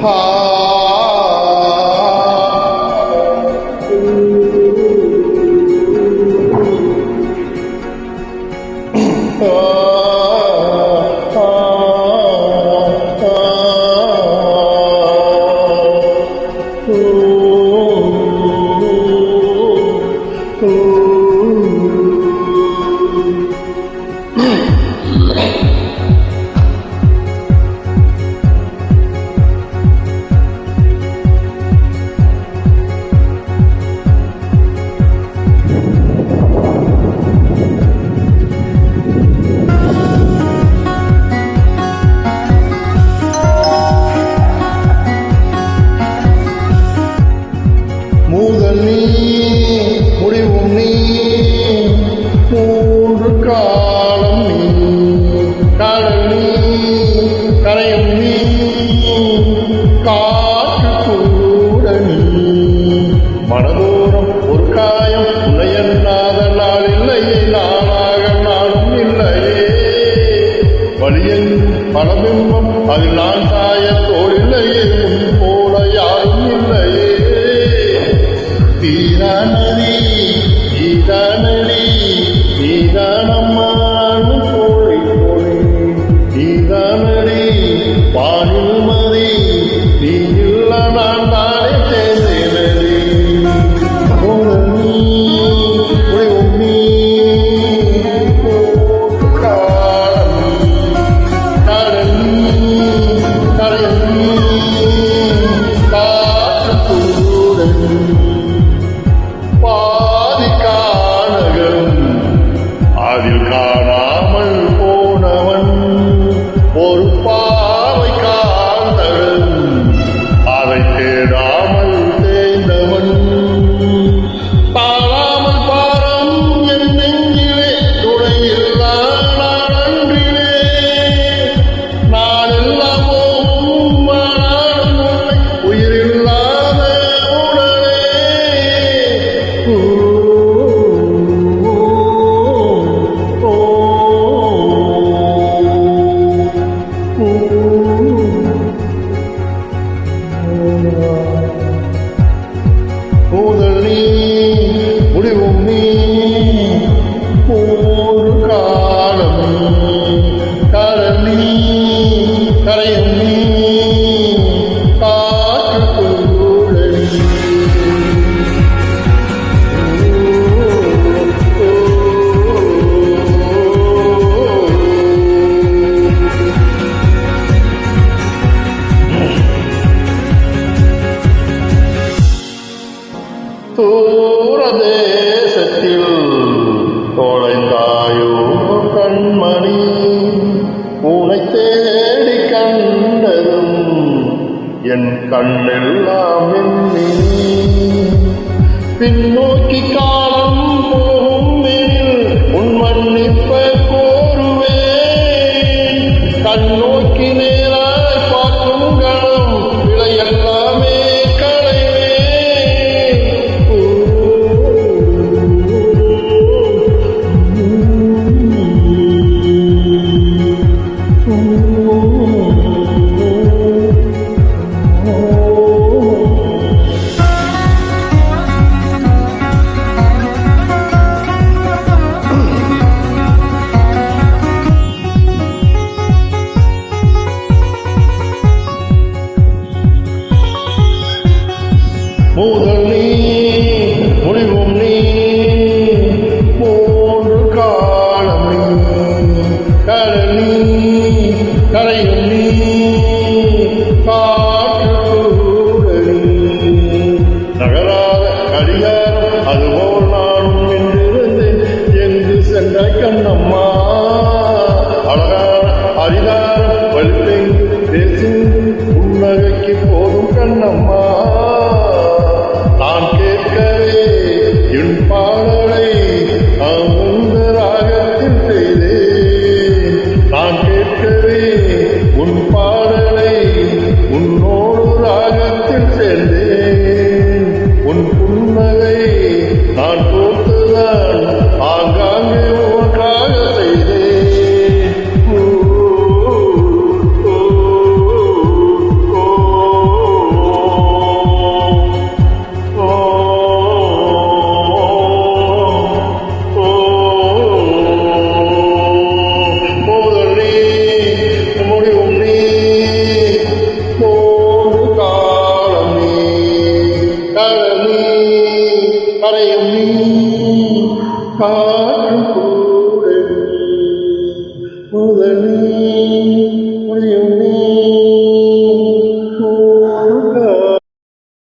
พา Oh மூதல் நீ முடிவும் நீ. மூன்று காலம் நீ. கடல் நீ கரையும் நீ. காற்று கூட நீ. மனதோறும் ஒரு காயம் உன்னை நாள் இல்லையே. நானாக நானும் இல்லையே. வழியில் பலபிம்பம் அதில் நான் சாயம் முதல் என் கண்ணெல்லாம் பின்னோக்கி காலம் போகும் உன் மன்னிப்பை கோருவேன். கண்ணோக்கி நேராய் முதல் நீ முடிவும் நீ மூன்று காலம் நீ கடல் நீ கரையும் நீ நகராத கடிகாரம் அதுபோல் நானும் என்று சென்ற கண்ணம்மா. அழகான அதிகாரம் வலிமை பேசும் உன்னகைக்கு போதும் கண்ணம்மா. நான் கேட்கவே என் பாடலை அந்த ராகத்தில் செய்தேன். நான் கேட்கவே உன் பாடலை உன்னோடு ராகத்தில் சேர்ந்தேன். உன் புன்னகை நான் Padre, por mí, por.